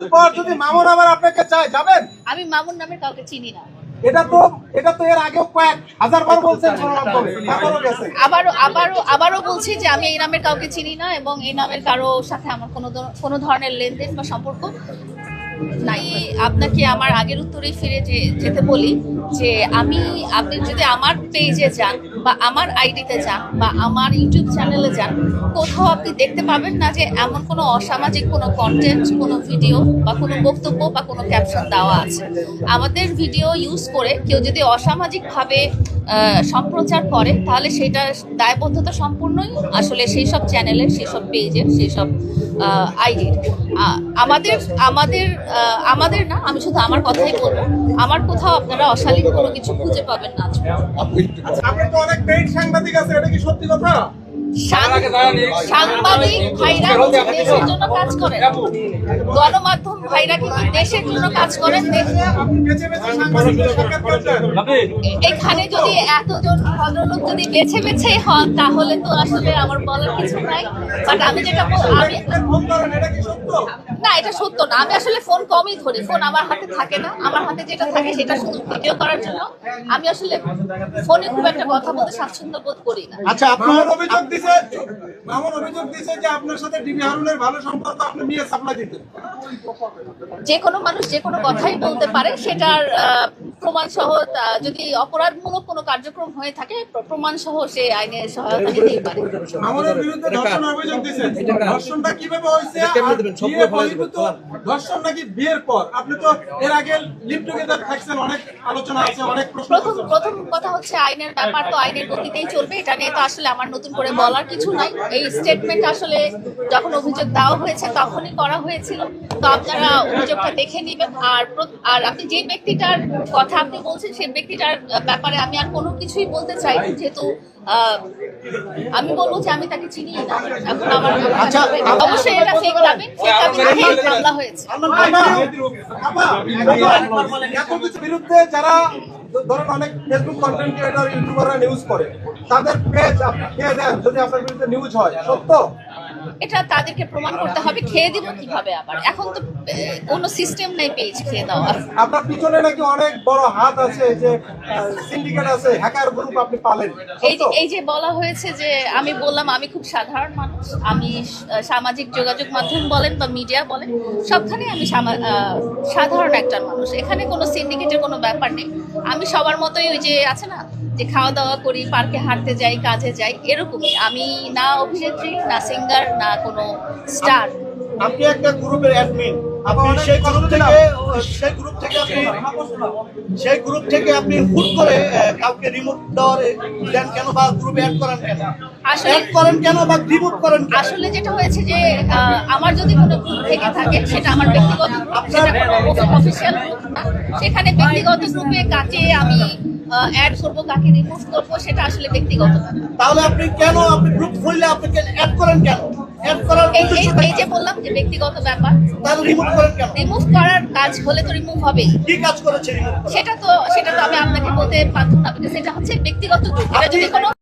পর যদি মামুন আবার আপনাকে চায় যাবেন? আমি মামুন নামের কাউকে চিনি না। এটা তো এটা তো এর আগেও কয়েক হাজার বার বলছেন আবারও আবারও আবারও বলছি যে আমি এই নামের কাউকে চিনি না এবং এই নামের কারও সাথে আমার কোনো কোনো ধরনের লেনদেন বা সম্পর্ক নাই। আপনাকে আমার আগের উত্তরেই ফিরে যে যেতে বলি, যে আমি, আপনি যদি আমার পেজে যান বা আমার আইডিতে যান বা আমার ইউটিউব চ্যানেলে যান, কোথাও আপনি দেখতে পাবেন না যে এমন কোনো অসামাজিক কোনো কন্টেন্ট কোনো ভিডিও বা কোনো বক্তব্য বা কোনো ক্যাপশন দেওয়া আছে। আমাদের ভিডিও ইউজ করে কেউ যদি অসামাজিকভাবে সম্প্রচার করে, তাহলে সেটা দায়বদ্ধতা সম্পূর্ণই আসলে সেই সব চ্যানেলের সেই সব পেজের সেই সব আইডির আমাদের আমাদের আহ, আমাদের না আমি শুধু আমার কথাই বলব। আমার কোথাও আপনারা অশালীন কোনো কিছু খুঁজে পাবেন না। আপনি তো অনেক পেইড সাংবাদিক আছে এটা কি সত্যি কথা? সাংবাদিক ভাইরা দেশের জন্য কাজ করেন। গণমাধ্যম ভাইরা কি দেশের জন্য কাজ করেন। এখানে যদি এতজন ভদ্রলোক যদি বেছে বেছে হন তাহলে তো আসলে আমার বলার কিছু নাই। বাট আমি যেটা বল- আমি ফোন করেন এটা কি সত্য না এটা সত্য না। আমি আসলে ফোন কমই ধরি। ফোন আমার হাতে থাকে না। আমার হাতে যেটা থাকে সেটা শুধু ভিডিও করার জন্য। আমি আসলে ফোনে খুব একটা কথা বলতে স্বাচ্ছন্দ্য বোধ করি না। আচ্ছা আপনার অভিযোগ দিছে আমার অভিযোগ দিয়েছে যে আপনার সাথে ডিবি হারুনের ভালো সম্পর্ক আপনি নিয়ে সাপ্লাই দিতেন যে কোনো মানুষ যে কোনো কথাই বলতে পারে, সেটার প্রমাণ সহ যদি অপরাধমূলক কোনো কার্যক্রম হয়ে থাকে প্রমাণ সহ সে আইনের সহায়তা নিতেই পারে। মামুনের বিরুদ্ধে ধর্ষণ অভিযোগ দিয়েছেন। ধর্ষণটা কীভাবে হয়েছে? ধর্ষণ নাকি বিয়ের পর? আপনি তো এর আগে লিভ টুগেদার থাকছেন অনেক আলোচনা আছে অনেক প্রশ্ন প্রথম প্রথম কথা হচ্ছে আইনের ব্যাপার তো আইনের গতিতেই চলবে এটা নিয়ে তো আসলে আমার নতুন করে বলার কিছু নাই। এই স্টেটমেন্ট আসলে যখন অভিযোগ দেওয়া হয়েছে তখনই করা হয়েছিল। তো আপনারা অভিযোগটা দেখে নেবেন। আর আর আপনি যে ব্যক্তিটার কথা আপনি বলছেন সেই ব্যক্তিটার ব্যাপারে আমি আর কোনো কিছুই বলতে চাই যেহেতু আহ, আমি বলব যে আমি তাকে চিনি না। এখন আমার আচ্ছা, অবশ্যই এটা ফেক দাবি ফেক দাবি দেখেই মামলা হয়েছে। বিরুদ্ধে। যারা ধরেন অনেক ফেসবুক কন্টেন্ট ক্রিয়েটর ইউটিউবাররা নিউজ করে তাদের পেজ আপনি খেয়ে দেন যদি আপনার বিরুদ্ধে নিউজ হয় সত্য? এটা তাদেরকে প্রমাণ করতে হবে খেয়ে দিব কীভাবে আবার? এখন তো কোনো সিস্টেম নাই পেজ খেয়ে দেওয়ার আপনার পিছনে নাকি অনেক বড় হাত আছে যে সিন্ডিকেট আছে হ্যাকার গ্রুপ আপনি পালেন। এই যে এই যে বলা হয়েছে যে আমি বললাম আমি খুব সাধারণ মানুষ আমি সামাজিক যোগাযোগ মাধ্যম বলেন বা মিডিয়া বলেন সবখানে আমি সাধারণ একটা মানুষ। এখানে কোনো সিন্ডিকেটের কোনো ব্যাপার নেই। আমি সবার মতোই ওই যে আছে না যে খাওয়া দাওয়া করি পার্কে হাঁটতে যাই কাজে যাই এরকমই। আমি না অভিনেত্রী না সিঙ্গার না কোনো স্টার। আপনি একটা গ্রুপের অ্যাডমিন। আপনি সেই গ্রুপ থেকে সেই গ্রুপ থেকে আপনি সেই গ্রুপ থেকে আপনি হুট করে কাউকে রিমুভ দেওয়ার দেন কেন বা গ্রুপে অ্যাড করেন কেন? আসলে অ্যাড করেন কেন বা রিমুভ করেন আসলে যেটা হয়েছে যে আহ, আমার যদি কোনো গ্রুপ থেকে থাকে সেটা আমার ব্যক্তিগত সেটা অফিসিয়াল সেখানে ব্যক্তিগত গ্রুপে কাকে আমি অ্যাড করব কাকে রিমুভ করব সেটা আসলে ব্যক্তিগত তাহলে আপনি কেন আপনি গ্রুপ খুললে আপনি অ্যাড করেন কেন? এই? যে বললাম যে ব্যক্তিগত ব্যাপার রিমুভ করার কাজ হলে তো রিমুভ হবেই। কি কাজ করেছে সেটা তো সেটা তো আমি আপনাকে বলতে পারতাম না সেটা হচ্ছে ব্যক্তিগত এটা যদি কোনো